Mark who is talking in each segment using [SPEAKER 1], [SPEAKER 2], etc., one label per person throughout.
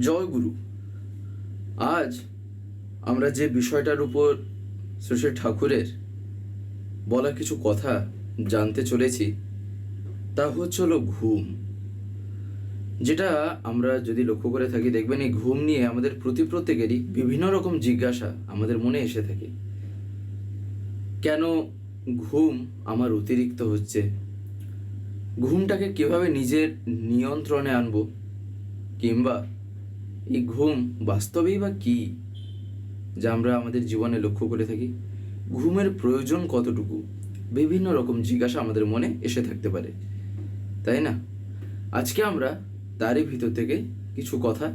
[SPEAKER 1] জয় গুরু। আজ আমরা যে বিষয়টার উপর শ্রী ঠাকুরের বলা কিছু কথা জানতে চলেছি, তা হচ্ছে হলো ঘুম। যেটা আমরা যদি লক্ষ্য করে থাকি, দেখবেন এই ঘুম নিয়ে আমাদের প্রতি প্রত্যেকেরই বিভিন্ন রকম জিজ্ঞাসা আমাদের মনে এসে থাকে। কেন ঘুম আমার অতিরিক্ত হচ্ছে? ঘুমটাকে কীভাবে নিজের নিয়ন্ত্রণে আনব? কিংবা এই ঘুম বাস্তবেই বা কি, যা আমরা আমাদের জীবনে লক্ষ্য করে থাকি? ঘুমের প্রয়োজন কতটুকু? বিভিন্ন রকম জিজ্ঞাসা আমাদের মনে এসে থাকতে পারে। তাই না? আজকে আমরা তারই ভিতর থেকে কিছু কথা,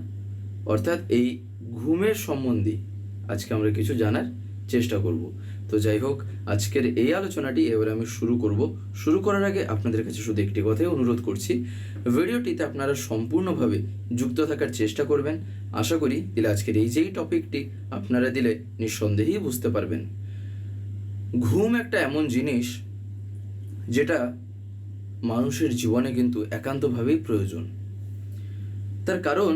[SPEAKER 1] অর্থাৎ এই ঘুমের সম্বন্ধে আজকে আমরা কিছু জানার চেষ্টা করব। তো যাই হোক, আজকের এই আলোচনাটি এবার আমি শুরু করব। শুরু করার আগে আপনাদের কাছে শুধু একটি কথাই অনুরোধ করছি, ভিডিওটিতে আপনারা সম্পূর্ণভাবে যুক্ত থাকার চেষ্টা করবেন। আশা করি দিলে আজকের এই যেই টপিকটি আপনারা দিলে নিঃসন্দেহেই বুঝতে পারবেন। ঘুম একটা এমন জিনিস যেটা মানুষের জীবনে কিন্তু একান্তভাবেই প্রয়োজন। তার কারণ,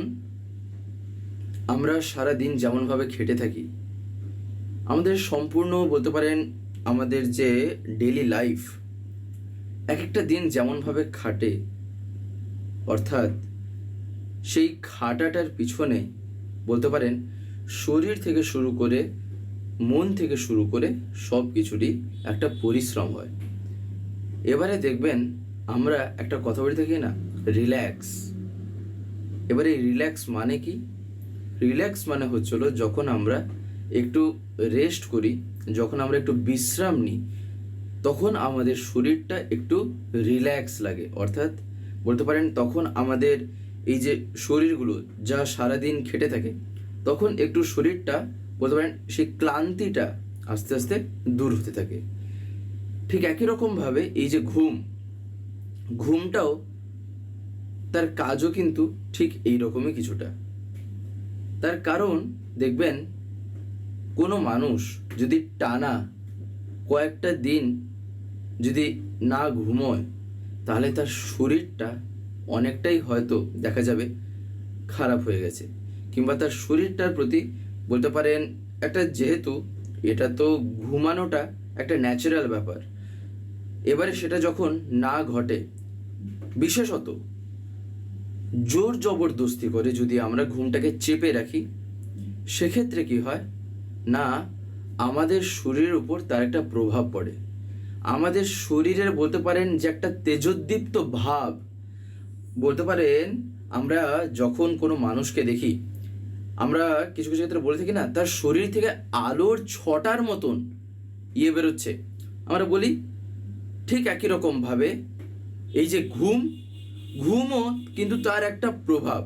[SPEAKER 1] আমরা সারা দিন যেমনভাবে খেটে থাকি আমাদের সম্পূর্ণ বলতে পারেন আমাদের যে ডেলি লাইফ এক একটা দিন যেমনভাবে খাটে, অর্থাৎ সেই খাটাটার পিছনে বলতে পারেন শরীর থেকে শুরু করে মন থেকে শুরু করে সব কিছুরই একটা পরিশ্রম হয়। এবারে দেখবেন আমরা একটা কথা বলে থাকি না রিল্যাক্স এবারে রিল্যাক্স মানে কি? রিল্যাক্স মানে হচ্ছিল যখন আমরা একটু রেস্ট করি, যখন আমরা একটু বিশ্রাম নিই, তখন আমাদের শরীরটা একটু রিল্যাক্স লাগে। অর্থাৎ বলতে পারেন, তখন আমাদের এই যে শরীরগুলো যা সারাদিন খেটে থাকে, তখন একটু শরীরটা বলতে পারেন, সেই ক্লান্তিটা আস্তে আস্তে দূর হতে থাকে। ঠিক একই রকমভাবে এই যে ঘুম, ঘুমটাও তার কাজও কিন্তু ঠিক এই রকমই কিছুটা। তার কারণ দেখবেন কোনো মানুষ যদি টানা কয়েকটা দিন যদি না ঘুমোয়, তাহলে তার শরীরটা অনেকটাই হয়তো দেখা যাবে খারাপ হয়ে গেছে। কিংবা তার শরীরটার প্রতি বলতে পারেন একটা যেহেতু এটা তো ঘুমানোটা একটা ন্যাচারাল ব্যাপার। এবারে সেটা যখন না ঘটে, বিশেষত জোর জবরদস্তি করে যদি আমরা ঘুমটাকে চেপে রাখি, সেক্ষেত্রে কি হয়? না, আমাদের শরীরের উপর তার একটা প্রভাব পড়ে। আমাদের শরীরের বলতে পারেন যে একটা তেজোদ্দীপ্ত ভাব। বলতে পারেন আমরা যখন কোনো মানুষকে দেখি, আমরা কিছু কিছু ক্ষেত্রে বলে থাকি না, তার শরীর থেকে আলোর ছটার মতন ইয়ে বেরোচ্ছে। আমরা বলি, ঠিক একই রকমভাবে এই যে ঘুম, ঘুমও কিন্তু তার একটা প্রভাব।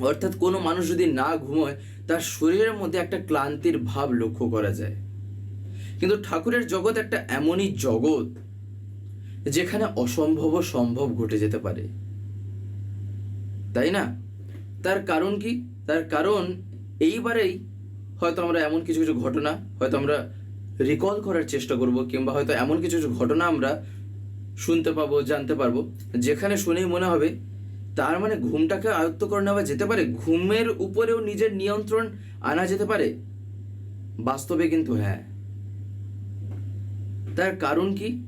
[SPEAKER 1] অর্থাৎ কোনো মানুষ যদি না ঘুমোয় তার শরীরের মধ্যে একটা ক্লান্তির ভাব লক্ষ্য করা যায়। কিন্তু ঠাকুরের জগৎ একটা এমনই জগৎ যেখানে অসম্ভব সম্ভব ঘটে যেতে পারে। তাই না? তার কারণ কি? তার কারণ এইবারেই হয়তো আমরা এমন কিছু কিছু ঘটনা হয়তো আমরা রিকল করার চেষ্টা করব, কিংবা হয়তো এমন কিছু কিছু ঘটনা আমরা শুনতে পাবো, জানতে পারব, যেখানে শুনেই মনে হবে তার মানে ঘুমটাকে আয়ত্ত করে নেওয়া যেতে পারে। ঘুমের উপরেও নিজের নিয়ন্ত্রণ আনা যেতে পারে। বাস্তবে কিন্তু হ্যাঁ। তার কারণ কি?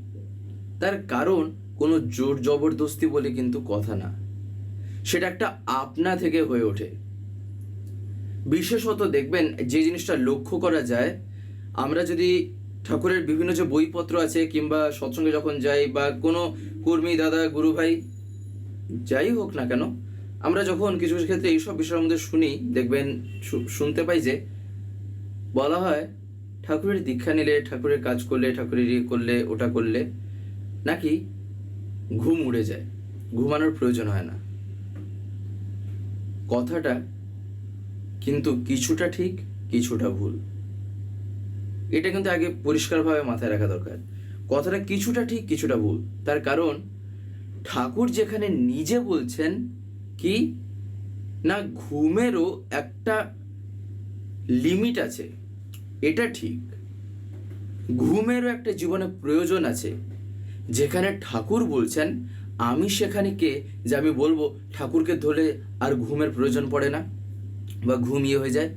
[SPEAKER 1] তার কারণ কোনো জোর জবরদস্তি বলে কিন্তু কথা না। সেটা একটা আপনা থেকে হয়ে ওঠে। বিশেষত দেখবেন যে জিনিসটা লক্ষ্য করা যায়, আমরা যদি ঠাকুরের বিভিন্ন যে বইপত্র আছে কিংবা সৎসঙ্গে যখন যাই বা কোনো কর্মী, দাদা, গুরু ভাই যাই হোক না কেন, আমরা যখন কিছু কিছু ক্ষেত্রে এইসব বিষয়ের মধ্যে শুনি, দেখবেন শুনতে পাই যে বলা হয়, ঠাকুরের দীক্ষা নিলে ঠাকুরের কাজ করলে, ঠাকুরের ইয়ে করলে, ওটা করলে, নাকি ঘুম উড়ে যায়, ঘুমানোর প্রয়োজন হয় না। কথাটা কিন্তু কিছুটা ঠিক, কিছুটা ভুল। এটা কিন্তু আগে পরিষ্কারভাবে মাথায় রাখা দরকার। কথাটা কিছুটা ঠিক, কিছুটা ভুল। তার কারণ ঠাকুর যেখানে নিজে বলছেন কি, না ঘুমেরও একটা লিমিট আছে, এটা ঠিক। ঘুমেরও একটা জীবনে প্রয়োজন আছে। যেখানে ঠাকুর বলছেন, আমি সেখানে কে? যে আমি বলব, ঠাকুরকে ধরে আর ঘুমের প্রয়োজন পড়ে না, বা ঘুমিয়ে হয়ে যায়।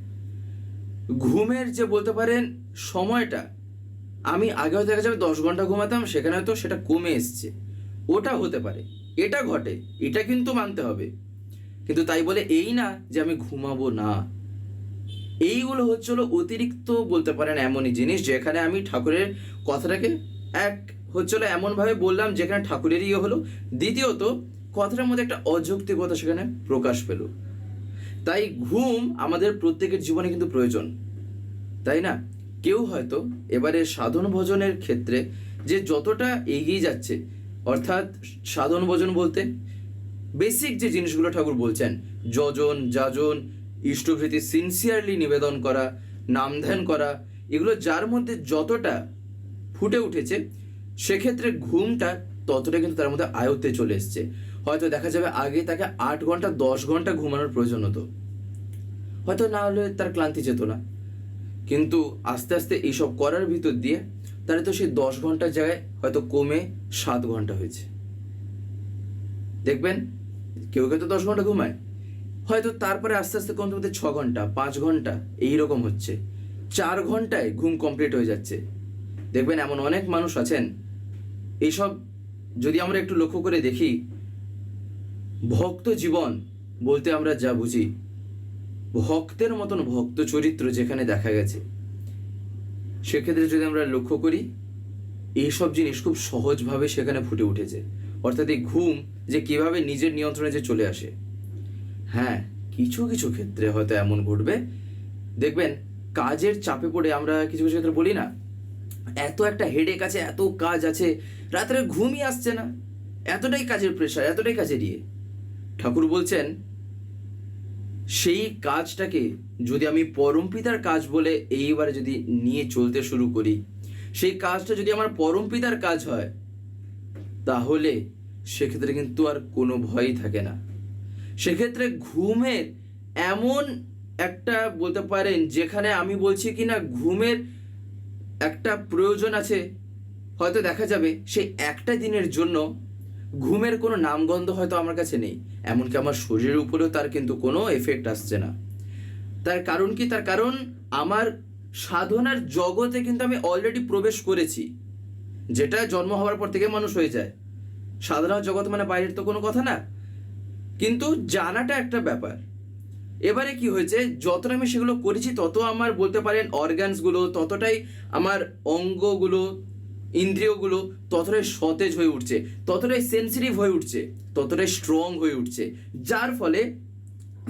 [SPEAKER 1] ঘুমের যে বলতে পারেন সময়টা, আমি আগে হয়তো দেখা যাবে দশ ঘণ্টা ঘুমাতাম, সেখানে হয়তো সেটা কমে এসছে। ওটা হতে পারে, এটা ঘটে, এটা কিন্তু মানতে হবে। কিন্তু তাই বলে এই না যে আমি ঘুমাবো না। এইগুলো হচ্ছে হলো অতিরিক্ত বলতে পারেন এমনই জিনিস যেখানে আমি ঠাকুরের কথাটাকে এক হচ্ছে হলো এমনভাবে বললাম যেখানে ঠাকুরেরই ইয়ে হলো। দ্বিতীয়ত, কথাটার মধ্যে একটা অযৌক্তিকতা সেখানে প্রকাশ পেল। তাই ঘুম আমাদের প্রত্যেকের জীবনে কিন্তু প্রয়োজন। তাই না? কেউ হয়তো এবারে সাধন ভজনের ক্ষেত্রে যে যতটা এগিয়ে যাচ্ছে অর্থাৎ সাধন ভজন বলতে বেসিক যে জিনিসগুলো ঠাকুর বলছেন, যজন, যাজন, ইষ্টভৃতি সিনসিয়ারলি নিবেদন করা, নাম ধ্যান করা, এগুলো যার মধ্যে যতটা ফুটে উঠেছে, সেক্ষেত্রে ঘুমটা ততটা কিন্তু তার মধ্যে আয়ত্তে চলে এসছে। হয়তো দেখা যাবে আগে তাকে আট ঘণ্টা, দশ ঘণ্টা ঘুমানোর প্রয়োজন হতো। হয়তো না হলে তার ক্লান্তি যেত না। কিন্তু আস্তে আস্তে এইসব করার ভিতর দিয়ে তাহলে তো সেই দশ ঘণ্টার জায়গায় হয়তো কমে সাত ঘণ্টা হয়েছে। দেখবেন, কেউ কেউ তো দশ ঘণ্টা ঘুমায়। হয়তো তারপরে আস্তে আস্তে কমতে কমতে ছ ঘণ্টা, পাঁচ ঘণ্টা, এই রকম হচ্ছে। চার ঘন্টায় ঘুম কমপ্লিট হয়ে যাচ্ছে। দেখবেন এমন অনেক মানুষ আছেন। এইসব যদি আমরা একটু লক্ষ্য করে দেখি, ভক্ত জীবন বলতে আমরা যা বুঝি, ভক্তের মতন ভক্ত চরিত্র যেখানে দেখা গেছে সেক্ষেত্রে যদি আমরা লক্ষ্য করি, এইসব জিনিস খুব সহজভাবে সেখানে ফুটে উঠেছে। অর্থাৎ এই ঘুম যে কীভাবে নিজের নিয়ন্ত্রণে যে চলে আসে। হ্যাঁ কিছু কিছু ক্ষেত্রে হয়তো এমন ঘটবে। দেখবেন, কাজের চাপে পড়ে আমরা কিছু কিছু ক্ষেত্রে বলি না, এত একটা হেডেক আছে, এত কাজ আছে, রাত্রে ঘুমই আসছে না। এতটাই কাজের প্রেশার এতটাই কাজের ইয়ে। ঠাকুর বলছেন সেই কাজটাকে যদি আমি পরমপিতার কাজ বলে এইবারে যদি নিয়ে চলতে শুরু করি, সেই কাজটা যদি আমার পরমপিতার কাজ হয়, তাহলে সেক্ষেত্রে কিন্তু আর কোনো ভয়ই থাকে না। সেক্ষেত্রে ঘুমের এমন একটা বলতে পারেন যেখানে আমি বলছি কি না ঘুমের একটা প্রয়োজন আছে, হয়তো দেখা যাবে সেই একটা দিনের জন্য ঘুমের কোনো নামগন্ধ হয়তো আমার কাছে নেই, এমনকি আমার শরীরের উপরেও তার কিন্তু কোনো এফেক্ট আসছে না। তার কারণ কি? তার কারণ আমার সাধনার জগতে কিন্তু আমি অলরেডি প্রবেশ করেছি, যেটা জন্ম হওয়ার পর থেকে মানুষ হয়ে যায়। সাধারণ জগৎ মানে বাইরের তো কোনো কথা না। কিন্তু জানাটা একটা ব্যাপার। এবারে কি হয়েছে? যতটা আমি সেগুলো করেছি, তত আমার বলতে পারেন অর্গানসগুলো ততটাই আমার অঙ্গগুলো ইন্দ্রিয়গুলো ততটাই সতেজ হয়ে উঠছে, ততটাই সেন্সিটিভ হয়ে উঠছে, ততটাই স্ট্রং হয়ে উঠছে। যার ফলে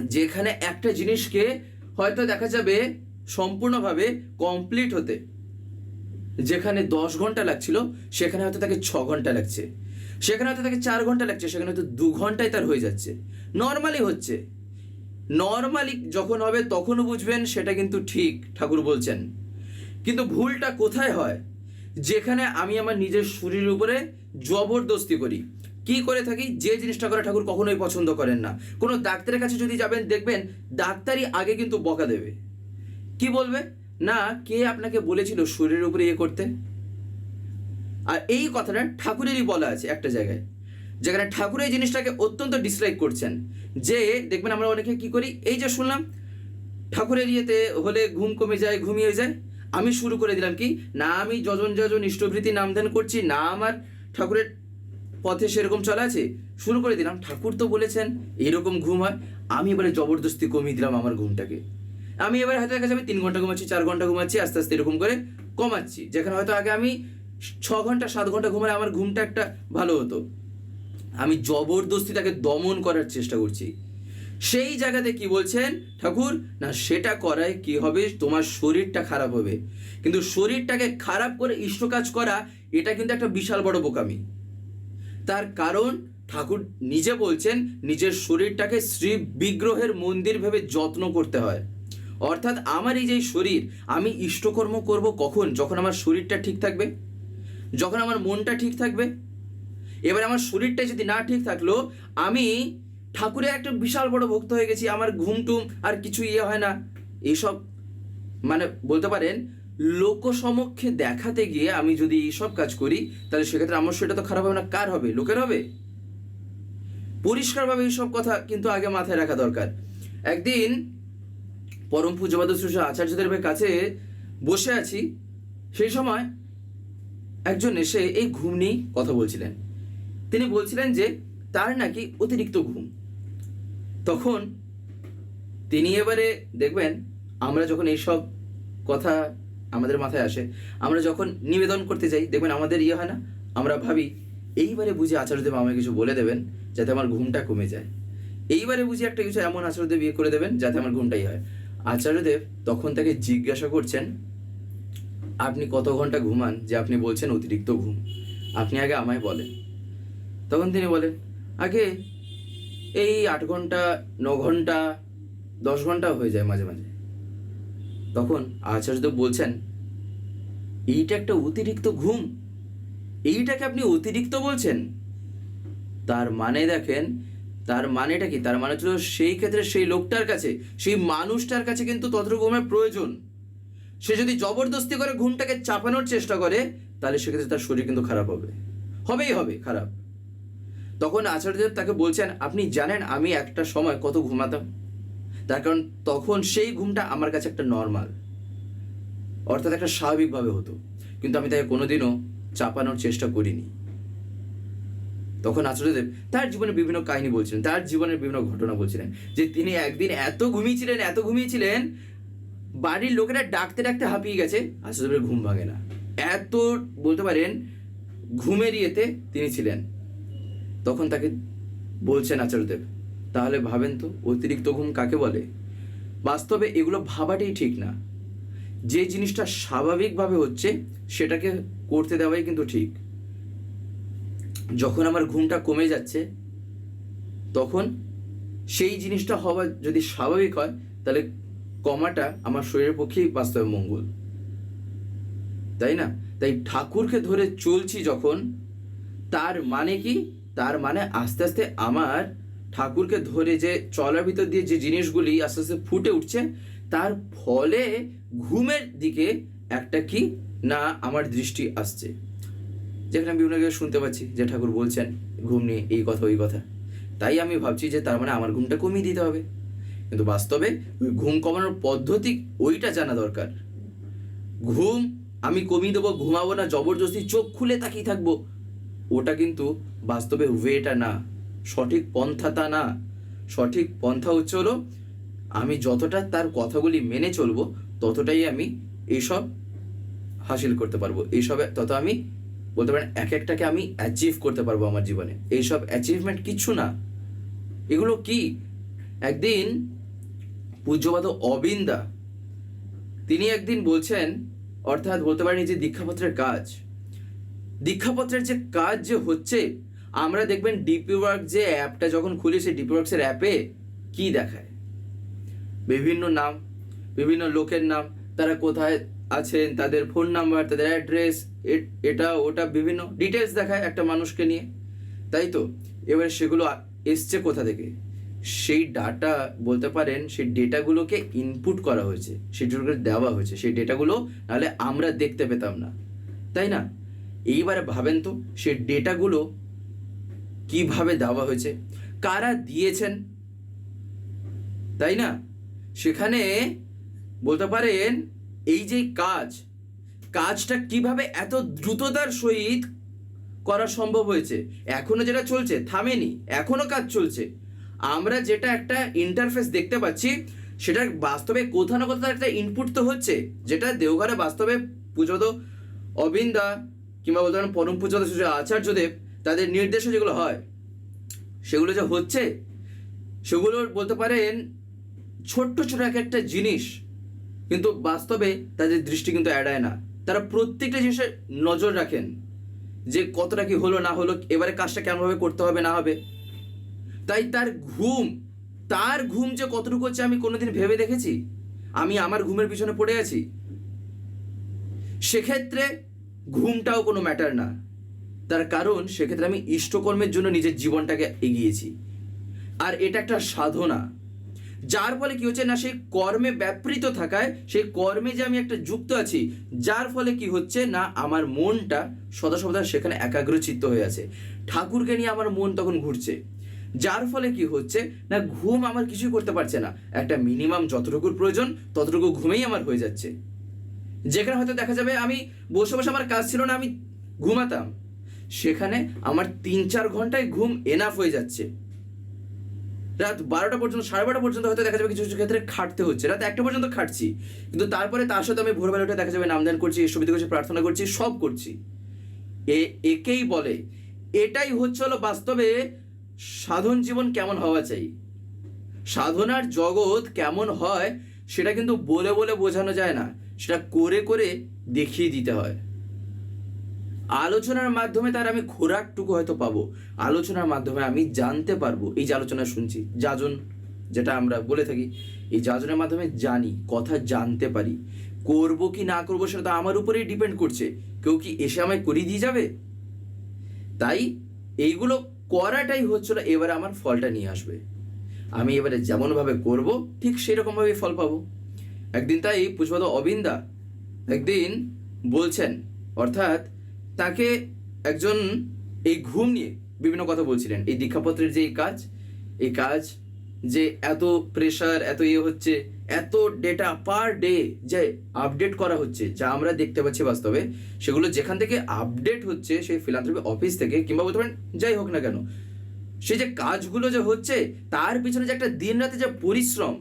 [SPEAKER 1] যেখানে একটা জিনিসকে হয়তো দেখা যাবে সম্পূর্ণভাবে কমপ্লিট হতে, যেখানে দশ ঘণ্টা লাগছিল, সেখানে হয়তো তাকে ছ ঘণ্টা লাগছে। সেখানে হয়তো তাকে চার ঘণ্টা লাগছে, সেখানে হয়তো দু ঘন্টায় তার হয়ে যাচ্ছে। নর্মালি হচ্ছে। নর্মালি যখন হবে তখনও বুঝবেন সেটা কিন্তু ঠিক ঠাকুর বলছেন। কিন্তু ভুলটা কোথায় হয়? যেখানে আমি আমার নিজের শরীরের উপরে জবরদস্তি করি। কি করে থাকি? যে জিনিসটা করে ঠাকুর কখনোই পছন্দ করেন না। কোনো ডাক্তারের কাছে যদি যাবেন, দেখবেন ডাক্তারই আগে কিন্তু বকা দেবে। কি বলবে? না, কে আপনাকে বলেছিল শরীরের উপরে ইয়ে করতে? আর এই কথাটা ঠাকুরেরই বলা আছে একটা জায়গায়, যেখানে ঠাকুর এই জিনিসটাকে অত্যন্ত ডিসলাইক করছেন। যে, দেখবেন আমরা অনেকে কি করি? এই যে শুনলাম, ঠাকুরের ইয়েতে হলে ঘুম কমে যায়, ঘুমিয়ে যায়। আমি শুরু করে দিলাম কি? না আমি যজন যজন ইষ্টভৃতি নামধান করছি, না আমার ঠাকুরের পথে সেরকম চলা আছে, শুরু করে দিলাম। ঠাকুর তো বলেছেন, এরকম ঘুম হয়। আমি এবারে জবরদস্তি কমিয়ে দিলাম আমার ঘুমটাকে। আমি এবার হয়তো দেখা যাবে তিন ঘণ্টা ঘুমাচ্ছি, চার ঘণ্টা ঘুমাচ্ছি, আস্তে আস্তে এরকম করে কমাচ্ছি। যেখানে হয়তো আগে আমি ছ ঘণ্টা, সাত ঘণ্টা ঘুমালে আমার ঘুমটা একটা ভালো হতো। আমি জবরদস্তি তাকে দমন করার চেষ্টা করছি। সেই জায়গাতে কি বলছেন? ঠাকুর, না সেটা করায় কি হবে? তোমার শরীরটা খারাপ হবে। কিন্তু শরীরটাকে খারাপ করে ইষ্ট কাজ করা, এটা কিন্তু একটা বিশাল বড় বোকামি। তার কারণ, ঠাকুর নিজে বলছেন, নিজের শরীরটাকে শ্রী বিগ্রহের মন্দির ভেবে যত্ন করতে হয়। অর্থাৎ আমার এই যে শরীর, আমি ইষ্টকর্ম করব কখন? যখন আমার শরীরটা ঠিক থাকবে? যখন আমার মনটা ঠিক থাকবে? এবার আমার শরীরটা যদি না ঠিক থাকল, আমি ঠাকুরের একটা বিশাল বড় ভক্ত হয়ে গেছি, আমার ঘুম টুম আর কিছু ইয়ে হয় না। এইসব মানে বলতে পারেন লোক সমক্ষে দেখাতে গিয়ে আমি যদি এইসব কাজ করি, তাহলে সেক্ষেত্রে আমার শরীরটা তো খারাপ হবে না। কার হবে? লোকের হবে? পরিষ্কারভাবে এইসব কথা কিন্তু আগে মাথায় রাখা দরকার। একদিন পরম পূজ্যবাদ শ্রী আচার্যদের কাছে বসে আছি, সেই সময় একজন এসে এই ঘুম নিয়েই কথা বলছিলেন। তিনি বলছিলেন যে, তার নাকি অতিরিক্ত ঘুম। তখন তিনি এবারে দেখবেন, আমরা যখন এইসব কথা আমাদের মাথায় আসে, আমরা যখন নিবেদন করতে যাই, দেখবেন আমাদের ইয়ে হয় না? আমরা ভাবি, এইবারে বুঝি আচার্যদেব আমাকে কিছু বলে দেবেন, যাতে আমার ঘুমটা কমে যায়। এইবারে বুঝি একটা কিছু এমন আচার্যদেব বিয়ে করে দেবেন, যাতে আমার ঘুমটাই হয়। আচার্যদেব তখন তাকে জিজ্ঞাসা করছেন, আপনি কত ঘণ্টা ঘুমান? যে আপনি বলছেন অতিরিক্ত ঘুম। আপনি আগে আমায় বলেন। তখন তিনি বলেন, আগে এই আট ঘণ্টা, ন ঘণ্টা, দশ ঘণ্টা হয়ে যায় মাঝে মাঝে। তখন আচার্যদেব বলছেন, এইটা একটা অতিরিক্ত ঘুম। এইটাকে আপনি অতিরিক্ত বলছেন? তার মানে দেখেন, তার মানেটা কি? তার মানে ছিল সেই ক্ষেত্রে সেই লোকটার কাছে, সেই মানুষটার কাছে কিন্তু ততটুকু ঘুমের প্রয়োজন। সে যদি জবরদস্তি করে ঘুমটাকে চাপানোর চেষ্টা করে, তাহলে সেক্ষেত্রে তার শরীর কিন্তু খারাপ হবে। হবেই হবে, খারাপ। তখন আচার্যদেব তাকে বলছেন, আপনি জানেন আমি একটা সময় কত ঘুমাতাম? তার কারণ তখন সেই ঘুমটা আমার কাছে একটা নর্মাল অর্থাৎ একটা স্বাভাবিকভাবে হতো। কিন্তু আমি তাকে কোনোদিনও চাপানোর চেষ্টা করিনি। তখন আচার্যদেব তার জীবনে বিভিন্ন কাহিনী বলছিলেন তার জীবনের বিভিন্ন ঘটনা বলছিলেন, যে তিনি একদিন এত ঘুমিয়েছিলেন এত ঘুমিয়েছিলেন, বাড়ির লোকেরা ডাকতে ডাকতে হাঁপিয়ে গেছে, আচার্যদেবের ঘুম ভাঙে না। এত বলতে পারেন, ঘুমের ইয়েতে তিনি ছিলেন। তখন তাকে বলছেন আচার্যদেব, তাহলে ভাবেন তো অতিরিক্ত ঘুম কাকে বলে? বাস্তবে এগুলো ভাবাটাই ঠিক না। যে জিনিসটা স্বাভাবিকভাবে হচ্ছে, সেটাকে করতে দেওয়াই কিন্তু ঠিক। যখন আমার ঘুমটা কমে যাচ্ছে, তখন সেই জিনিসটা হওয়া যদি স্বাভাবিক হয়, তাহলে কমাটা আমার শরীরের পক্ষেই বাস্তবে মঙ্গল। তাই না? তাই ঠাকুরকে ধরে চলছি যখন, তার মানে কি? তার মানে আস্তে আস্তে আমার ঠাকুরকে ধরে যে চলার ভিতর দিয়ে যে জিনিসগুলি আস্তে আস্তে ফুটে উঠছে, তার ফলে ঘুমের দিকে একটা কি না আমার দৃষ্টি আসছে। যেখানে আমি জায়গায় শুনতে পাচ্ছি যে ঠাকুর বলছেন, ঘুম নিয়ে এই কথা, ওই কথা। তাই আমি ভাবছি যে তার মানে আমার ঘুমটা কমিয়ে দিতে হবে। কিন্তু বাস্তবে ওই ঘুম কমানোর পদ্ধতি ওইটা জানা দরকার। ঘুম আমি কমিয়ে দেবো, ঘুমাবো না, জবরদস্তি চোখ খুলে তাকিয়ে থাকব। ওটা কিন্তু বাস্তবে ওয়েটা না। সঠিক পন্থা তা না। সঠিক পন্থা হচ্ছে হলো, আমি যতটা তার কথাগুলি মেনে চলবো, ততটাই আমি এইসব হাসিল করতে পারব। এইসবে তত আমি বলতে পারেন এক একটাকে আমি অ্যাচিভ করতে পারব আমার জীবনে। এইসব অ্যাচিভমেন্ট কিচ্ছু না। এগুলো কি? একদিন পূজ্যপাত অবিন্দা, তিনি একদিন বলছেন, অর্থাৎ বলতে পারেন যে দীক্ষাপত্রের কাজ দীক্ষাপত্রের যে কাজ যে হচ্ছে, আমরা দেখবেন ডিপি ওয়ার্ক যে অ্যাপটা যখন খুলি, সেই ডিপি ওয়ার্কসের অ্যাপে কি দেখায়? বিভিন্ন নাম, বিভিন্ন লোকের নাম, তারা কোথায় আছেন, তাদের ফোন নাম্বার তাদের অ্যাড্রেস এটা, ওটা, বিভিন্ন ডিটেলস দেখায় একটা মানুষকে নিয়ে। তাই তো? এবারে সেগুলো এসছে কোথা থেকে? সেই ডাটা বলতে পারেন, সেই ডেটাগুলোকে ইনপুট করা হয়েছে সেগুলোকে দেওয়া হয়েছে, সেই ডেটাগুলো নাহলে আমরা দেখতে পেতাম না। তাই না? এইবারে ভাবেন তো সে ডেটাগুলো কীভাবে দেওয়া হয়েছে? কারা দিয়েছেন? তাই না? সেখানে বলতে পারেন এই যে কাজ, কাজটা কীভাবে এত দ্রুততার সহিত করা সম্ভব হয়েছে? এখনও যেটা চলছে, থামেনি। এখনও কাজ চলছে। আমরা যেটা একটা ইন্টারফেস দেখতে পাচ্ছি সেটা বাস্তবে কোথাও না কোথাও একটা ইনপুট তো হচ্ছে। যেটা দেওঘরে বাস্তবে পুজো তো অবিন্দা কিংবা বলতে পারেন পরম পুজোদ আচার্যদেব তাদের নির্দেশে যেগুলো হয়, সেগুলো যে হচ্ছে সেগুলোর বলতে পারেন ছোট্ট ছোট এক একটা জিনিস, কিন্তু বাস্তবে তাদের দৃষ্টি কিন্তু এড়ায় না। তারা প্রত্যেকটা জিনিসে নজর রাখেন যে কতটা কি হলো, না হলো, এবারে কাজটা কেমনভাবে করতে হবে, না হবে। তাই তার ঘুম তার ঘুম যে কতটুকু হচ্ছে আমি কোনোদিন ভেবে দেখেছি? আমি আমার ঘুমের পিছনে পড়ে আছি। সেক্ষেত্রে ঘুমটাও কোনো ম্যাটার না। তার কারণ সেক্ষেত্রে আমি ইষ্টকর্মের জন্য নিজের জীবনটাকে এগিয়েছি। আর এটা একটা সাধনা। যার ফলে কি হচ্ছে না, সেই কর্মে ব্যাপৃত থাকায়, সেই কর্মে যে আমি একটা যুক্ত আছি, যার ফলে কি হচ্ছে না, আমার মনটা সদা সদা সেখানে একাগ্রচিত্ত হয়ে আছে। ঠাকুরকে নিয়ে আমার মন তখন ঘুরছে। যার ফলে কি হচ্ছে না, ঘুম আমার কিছুই করতে পারছে না। একটা মিনিমাম যতটুকুর প্রয়োজন, ততটুকু ঘুমেই আমার হয়ে যাচ্ছে। যেখানে হয়তো দেখা যাবে আমি বসে বসে আমার কাজ ছিল না, আমি ঘুমাতাম। সেখানে আমার তিন চার ঘন্টায় ঘুম এনাফ হয়ে যাচ্ছে। রাত বারোটা পর্যন্ত, সাড়ে বারোটা পর্যন্ত হয়তো দেখা যাবে কিছু কিছু ক্ষেত্রে খাটতে হচ্ছে। রাত একটা পর্যন্ত খাটছি। কিন্তু তারপরে তার সাথে আমি ভোরবেলা উঠে দেখা যাবে নামদান করছি সুবিধা করছি প্রার্থনা করছি, সব করছি। এ, একেই বলে। এটাই হচ্ছে হলো বাস্তবে সাধন জীবন কেমন হওয়া চাই। সাধনার জগৎ কেমন হয় সেটা কিন্তু বলে বলে বোঝানো যায় না। সেটা করে করে দেখিয়ে দিতে হয়। আলোচনার মাধ্যমে তার আমি খোরাকটুকু হয়তো পাবো। আলোচনার মাধ্যমে আমি জানতে পারব। এই যে আলোচনা শুনছি, যাজন যেটা আমরা বলে থাকি, এই যাজনের মাধ্যমে জানি, কথা জানতে পারি। করব কি না করব সেটা তো আমার উপরেই ডিপেন্ড করছে। কেউ কি এসে আমায় করিয়ে দিয়ে যাবে? তাই এইগুলো করাটাই হচ্ছিল এবারে আমার ফলটা নিয়ে আসবে। আমি এবারে যেমনভাবে করব, ঠিক সেরকমভাবেই ফল পাবো। একদিন তাই পুষ্পদ অবিন্দা একদিন বলছেন, অর্থাৎ তাকে একজন এই ঘুম নিয়ে বিভিন্ন কথা বলছিলেন। এই দীক্ষাপত্রের যে কাজ, এই কাজ যে এত প্রেশার এত ইয়ে হচ্ছে, এত ডেটা পার ডে যে আপডেট করা হচ্ছে, যা আমরা দেখতে পাচ্ছি বাস্তবে, সেগুলো যেখান থেকে আপডেট হচ্ছে সেই ফিলান্থ্রপি অফিস থেকে কিংবা বলতে পারেন যাই হোক না কেন, সেই যে কাজগুলো যে হচ্ছে, তার পিছনে যে একটা দিন রাতে যে পরিশ্রম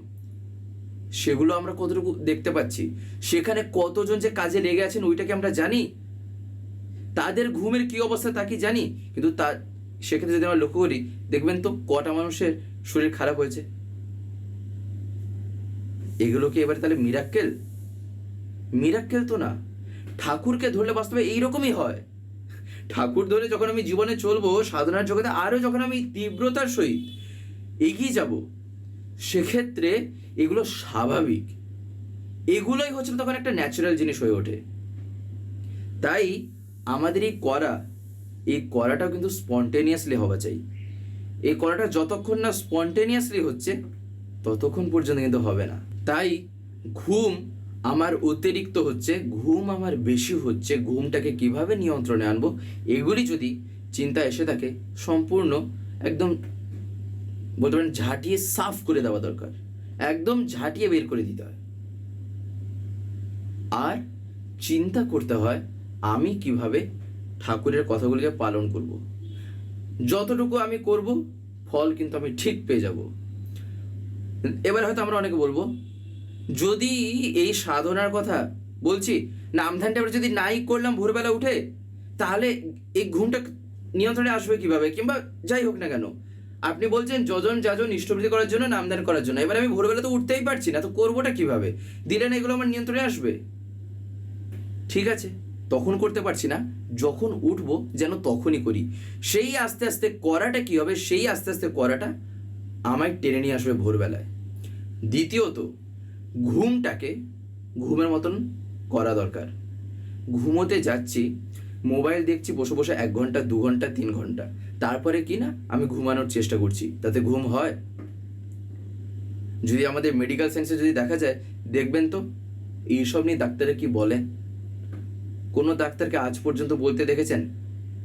[SPEAKER 1] সেগুলো আমরা কতটুকু দেখতে পাচ্ছি? সেখানে কতজন যে কাজে লেগে আছেন ওইটাকে আমরা জানি? তাদের ঘুমের কি অবস্থা তা কি জানি? কিন্তু তা, সেক্ষেত্রে যদি আমরা লক্ষ্য করি, দেখবেন তো কটা মানুষের শরীর খারাপ হয়েছে। এগুলো কি এবারে তাহলে মিরাক্কেল মিরাক্কেল তো না। ঠাকুরকে ধরলে বাস্তবে এইরকমই হয়। ঠাকুর ধরে যখন আমি জীবনে চলবো, সাধনার জগতে আরও যখন আমি তীব্রতার সহিত এগিয়ে যাব সেক্ষেত্রে এগুলো স্বাভাবিক। এগুলোই হচ্ছে তখন একটা ন্যাচারাল জিনিস হয়ে ওঠে। তাই আমাদের এই করা এই করাটাও কিন্তু স্পন্টেনিয়াসলি হওয়া চাই। এই করাটা যতক্ষণ না স্পন্টেনিয়াসলি হচ্ছে, ততক্ষণ পর্যন্ত কিন্তু হবে না। তাই ঘুম আমার অতিরিক্ত হচ্ছে, ঘুম আমার বেশি হচ্ছে, ঘুমটাকে কীভাবে নিয়ন্ত্রণে আনব, এগুলি যদি চিন্তা এসে থাকে, সম্পূর্ণ একদম বলতে পারেন ঝাঁটিয়ে সাফ করে দেওয়া দরকার। একদম ঝাঁটিয়ে বের করে দিতে হয়। আর চিন্তা করতে হয়, আমি কীভাবে ঠাকুরের কথাগুলিকে পালন করব। যতটুকু আমি করব, ফল কিন্তু আমি ঠিক পেয়ে যাব। এবার হয়তো আমরা অনেকে বলব, যদি এই সাধনার কথা বলছি, নামধানটা এবার যদি নাই করলাম ভোরবেলা উঠে, তাহলে এই ঘুমটা নিয়ন্ত্রণে আসবে কীভাবে? কিংবা যাই হোক না কেন আপনি বলছেন যজন যাজন ইষ্টবৃদ্ধি করার জন্য, নামদান করার জন্য। এবার আমি ভোরবেলা তো উঠতেই পারছি না, তো করবোটা কীভাবে? দিলে না এগুলো আমার নিয়ন্ত্রণে আসবে? ঠিক আছে, তখন করতে পারছি না, যখন উঠবো যেন তখনই করি। সেই আস্তে আস্তে করাটা কি হবে? সেই আস্তে আস্তে করাটা আমায় টেনে নিয়ে আসবে ভোরবেলায়। দ্বিতীয়ত, ঘুমটাকে ঘুমের মতন করা দরকার। ঘুমোতে যাচ্ছি, মোবাইল দেখছি, বসে বসে এক ঘণ্টা, দু ঘণ্টা, তিন ঘণ্টা। তারপরে কি না আমি ঘুমানোর চেষ্টা করছি, তাতে ঘুম হয়। যদি আমাদের মেডিকেল সায়েন্সে যদি দেখা যায়, দেখবেন তো, এইসব নিয়ে ডাক্তাররা কি বলেন? কোনো ডাক্তারকে আজ পর্যন্ত বলতে দেখেছেন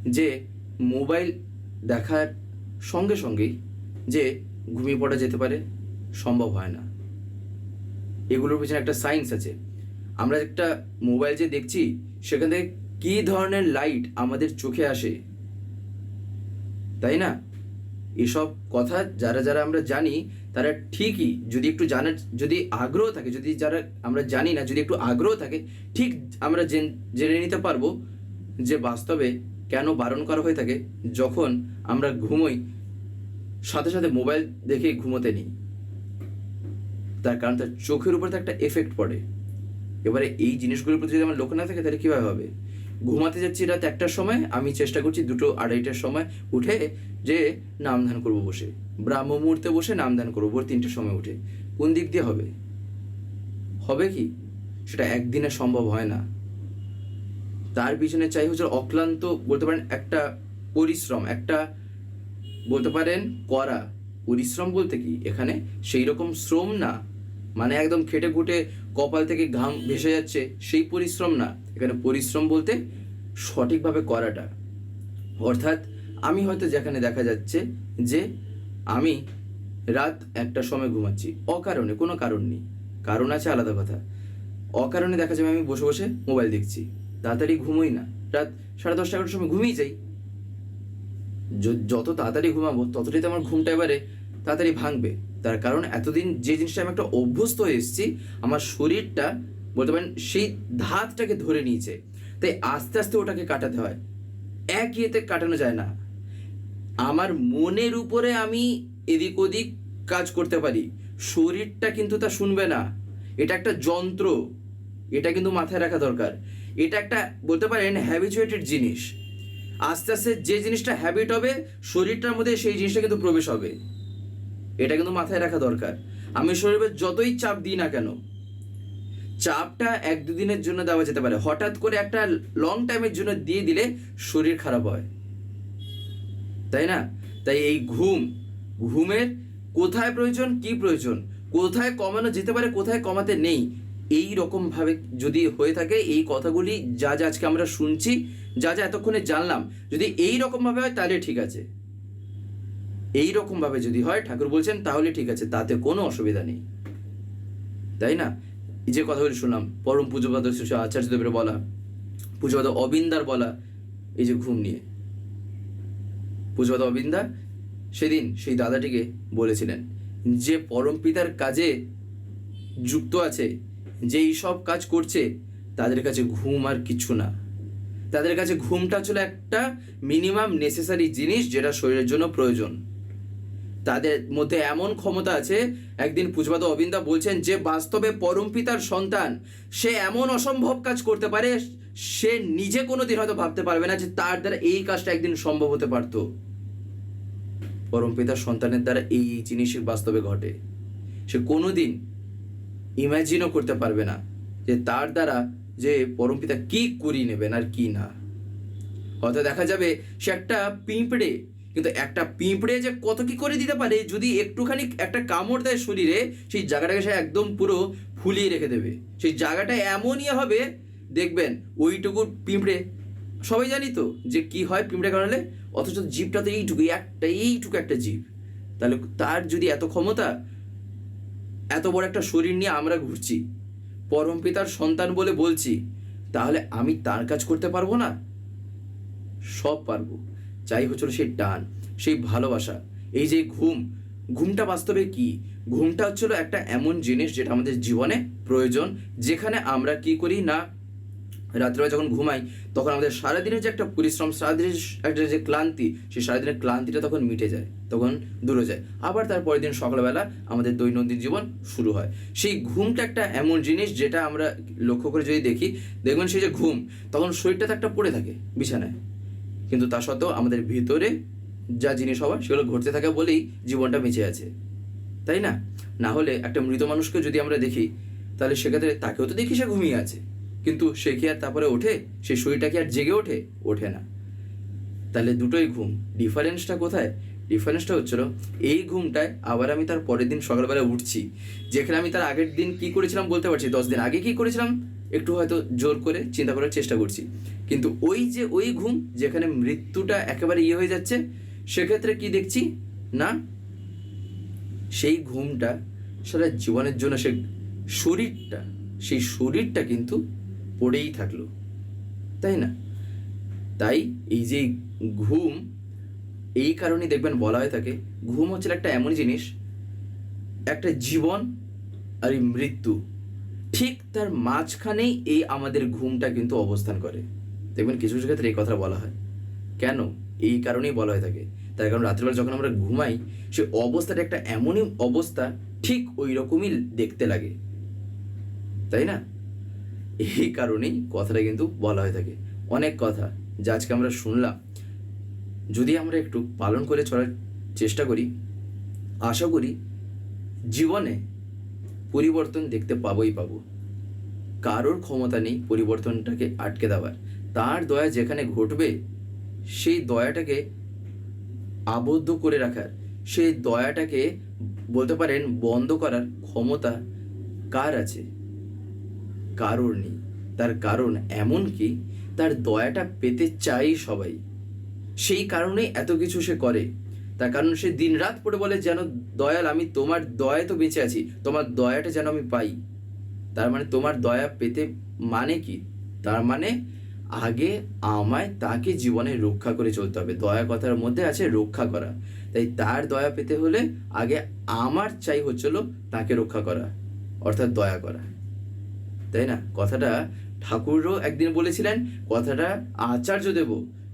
[SPEAKER 1] যে, মোবাইল দেখার সঙ্গে সঙ্গেই যে ঘুমিয়ে পড়া যেতে পারে, সম্ভব হয় না। এগুলোর পিছনে একটা সায়েন্স আছে। আমরা একটা মোবাইল যে দেখছি, সেখান থেকে কী ধরনের লাইট আমাদের চোখে আসে তাই না? এসব কথা যারা যারা আমরা জানি তারা ঠিকই যদি একটু জানার যদি আগ্রহ থাকে যদি যারা আমরা জানি না যদি একটু আগ্রহ থাকে ঠিক আমরা জেন- নিতে পারব যে বাস্তবে কেন বারণ করা হয়ে থাকে যখন আমরা ঘুমোই সাথে সাথে মোবাইল দেখে ঘুমোতে নিই। তার কারণ তার চোখের উপর তো একটা এফেক্ট পড়ে। এবারে এই জিনিসগুলোর প্রতি যদি আমার লক্ষ্য না থাকে তাহলে কীভাবে হবে? ঘুমাতে যাচ্ছি রাত একটার সময়, আমি চেষ্টা করছি দুটো আড়াইটার সময় উঠে যে নাম ধ্যান করব বসে। ব্রাহ্ম মুহূর্তে বসে নাম করব, ভোর তিনটের সময় উঠে। কোন দিক দিয়ে হবে? হবে কি? সেটা একদিনে সম্ভব হয় না। তার পিছনে চাই হচ্ছে অক্লান্ত, বলতে পারেন একটা পরিশ্রম, একটা বলতে পারেন করা। পরিশ্রম বলতে কি? এখানে সেই রকম শ্রম না। মানে একদম খেটে খুটে কপাল থেকে ঘাম ভেসে যাচ্ছে, সেই পরিশ্রম না। এখানে পরিশ্রম বলতে সঠিকভাবে করাটা। অর্থাৎ আমি হয়তো যেখানে দেখা যাচ্ছে যে আমি রাত একটার সময় ঘুমাচ্ছি, অকারণে, কোনো কারণ নেই। কারণ আছে আলাদা কথা। অকারণে দেখা যাবে আমি বসে বসে মোবাইল দেখছি। তাড়াতাড়ি ঘুমোই না। রাত সাড়ে দশটা, এগারোটার সময় ঘুমিয়ে যাই। যত তাড়াতাড়ি ঘুমাবো, ততটাই তো আমার ঘুমটা এবারে তাড়াতাড়ি ভাঙবে। তার কারণ এতদিন যে জিনিসটা আমি একটা অভ্যস্ত হয়ে এসেছি, আমার শরীরটা বলতে পারেন, সেই ধাতটাকে ধরে নিয়েছে। তাই আস্তে আস্তে ওটাকে কাটাতে হয়। এক ইয়েতে কাটানো যায় না। আমার মনের উপরে আমি এদিক ওদিক কাজ করতে পারি। শরীরটা কিন্তু তা শুনবে না। এটা একটা যন্ত্র। এটা কিন্তু মাথায় রাখা দরকার। এটা একটা বলতে পারেন হ্যাবিচুয়েটেড জিনিস। আস্তে আস্তে যে জিনিসটা হ্যাবিট হবে, শরীরটার মধ্যে সেই জিনিসটা কিন্তু প্রবেশ হবে। এটা কিন্তু মাথায় রাখা দরকার। আমি শরীরে যতই চাপ দিই না কেন চাপটা এক দুদিনের জন্য দেওয়া যেতে পারে। হঠাৎ করে একটা লং টাইমের জন্য দিয়ে দিলে শরীর খারাপ হয়। তাই না? তাই এই ঘুম, ঘুমের কোথায় প্রয়োজন, কি প্রয়োজন? কোথায় কমানো যেতে পারে, কোথায় কমাতে নেই? এই রকম ভাবে যদি হয়ে থাকে, এই কথাগুলি যা যা আজকে আমরা শুনছি, যা যা এতক্ষণে জানলাম, যদি এই রকম ভাবে হয়, তাহলে ঠিক আছে। এই রকম ভাবে যদি হয়, ঠাকুর বলছেন, তাহলে ঠিক আছে, তাতে কোনো অসুবিধা নেই। তাই না? যে কথাগুলি শুনলাম, পরম পুজোপাদ শ্রী আচার্যদেবের বলা পুজোপাদ অবিন্দার বলা, এই যে ঘুম নিয়ে। পুজোপাদ অবিন্দা সেদিন সেই দাদাটিকে বলেছিলেন, যে পরম পিতার কাজে যুক্ত আছে যে সব কাজ করছে, তাদের কাছে ঘুম আর কিছু না। তাদের কাছে ঘুমটা ছিল একটা মিনিমাম নেসেসারি জিনিস যেটা শরীরের জন্য প্রয়োজন। তাদের মধ্যে এমন ক্ষমতা আছে, একদিন পুজপাত অবিন্দা বলছেন যে বাস্তবে পরম পিতার সন্তান, সে এমন অসম্ভব কাজ করতে পারে, সে নিজে কোনো দিন হয়তো ভাবতে পারবে না যে তার দ্বারা এই কাজটা একদিন সম্ভব হতে পারতো। পরম পিতার সন্তানের দ্বারা এই এই জিনিসই বাস্তবে ঘটে। সে কোনো দিন ইমাজিনও করতে পারবে না যে তার দ্বারা যে পরম পিতা কি করিয়ে নেবেন আর কি না। হয়তো দেখা যাবে সে একটা পিঁপড়ে কিন্তু একটা পিঁপড়ে যে কত কি করে দিতে পারে, যদি একটুখানি একটা কামড় দেয় শরীরে, সেই জায়গাটাকে সে একদম পুরো ফুলিয়ে রেখে দেবে। সেই জায়গাটা এমনই হবে, দেখবেন ওইটুকু পিঁপড়ে, সবাই জানি তো যে কি হয় পিঁপড়ে কামড়ালে? অথচ জীবটা তো এইটুকু, একটা এইটুকু একটা জীব তাহলে তার যদি এত ক্ষমতা, এত বড় একটা শরীর নিয়ে আমরা ঘুরছি, পরম পিতার সন্তান বলে বলছি, তাহলে আমি তার কাজ করতে পারব না? সব পারব। চাই হচ্ছিল সেই টান, সেই ভালোবাসা, এই যে ঘুম, ঘুমটা বাস্তবে কি? ঘুমটা হচ্ছিল একটা এমন জিনিস যেটা আমাদের জীবনে প্রয়োজন, যেখানে আমরা কি করি না, রাত্রিবেলা যখন ঘুমাই, তখন আমাদের সারাদিনের যে একটা পরিশ্রম, সারাদিনের একটা যে ক্লান্তি, সেই সারাদিনের ক্লান্তিটা তখন মিটে যায়, তখন দূরে যায়। আবার তার পরের দিন সকালবেলা আমাদের দৈনন্দিন জীবন শুরু হয়। সেই ঘুমটা একটা এমন জিনিস যেটা আমরা লক্ষ্য করে যদি দেখি, দেখবেন সেই যে ঘুম, তখন শরীরটা তো একটা পড়ে থাকে বিছানায়। কিন্তু তা সত্ত্বেও আমাদের ভিতরে যা জিনিস হওয়ার সেগুলো ঘটতে থাকে বলেই জীবনটা বেঁচে আছে। তাই না? না হলে একটা মৃত মানুষকে যদি আমরা দেখি, তাহলে সেক্ষেত্রে তাকেও তো দেখি সে ঘুমিয়ে আছে। কিন্তু সে কি আর তারপরে ওঠে? সেই শরীরটা কি আর জেগে ওঠে? ওঠে না। তাহলে দুটোই ঘুম। ডিফারেন্সটা কোথায়? ডিফারেন্সটা হচ্ছিল, এই ঘুমটায় আবার আমি তার পরের দিন সকালবেলা উঠছি। যেখানে আমি তার আগের দিন কি করেছিলাম বলতে পারছি দশ দিন আগে কি করেছিলাম? একটু হয়তো জোর করে চিন্তা করার চেষ্টা করছি। কিন্তু ওই যে ওই ঘুম যেখানে মৃত্যুটা একেবারে ইয়ে হয়ে যাচ্ছে, সেক্ষেত্রে কি দেখছি? না, সেই ঘুমটা সারা জীবনের জন্য সে শরীরটা, সেই শরীরটা কিন্তু পড়েই থাকল। তাই না? তাই এই যে ঘুম, এই কারণেই দেখবেন বলা হয়ে থাকে, ঘুম হচ্ছে একটা এমন জিনিস, একটা জীবন আর এই মৃত্যু। ঠিক তার মাঝখানেই এই আমাদের ঘুমটা কিন্তু অবস্থান করে। দেখবেন কিছু কিছু ক্ষেত্রে এই কথা বলা হয়। কেন? এই কারণেই বলা হয়ে থাকে। তার কারণ রাত্রিবেলা যখন আমরা ঘুমাই, সে অবস্থাটা একটা এমনই অবস্থা, ঠিক ওই রকমই দেখতে লাগে। তাই না? এই কারণেই কথাটা কিন্তু বলা হয়ে থাকে। অনেক কথা। যা আজকে আমরা শুনলাম। যদি আমরা একটু পালন করে চলার চেষ্টা করি, আশা করি জীবনে পরিবর্তন দেখতে পাবোই পাবো। কারোর ক্ষমতা নেই পরিবর্তনটাকে আটকে দেওয়ার। তার দয়া যেখানে ঘটবে, সেই দয়াটাকে আবদ্ধ করে রাখার। সেই দয়াটাকে বলতে পারেন বন্ধ করার ক্ষমতা কার আছে? কারোর নেই। তার কারণ এমন কি, তার দয়াটা পেতে চাই সবাই। সেই কারণেই এত কিছু সে করে। তার কারণ সে দিন রাত পড়ে বলে, যেন দয়াল, আমি তোমার দয়ায় তো বেঁচে আছি। তোমার দয়াটা যেন আমি পাই। তার মানে তোমার দয়া পেতে মানে কি? তার মানে আগে আমায় তাকে জীবনে রক্ষা করে চলতে হবে। দয়া কথার মধ্যে আছে রক্ষা করা। তাই তার দয়া পেতে হলে আগে আমার চাই হচ্ছিল তাকে রক্ষা করা, অর্থাৎ দয়া করা। তাই না? কথাটা ঠাকুরও একদিন বলেছিলেন, কথাটা আচার্য দেব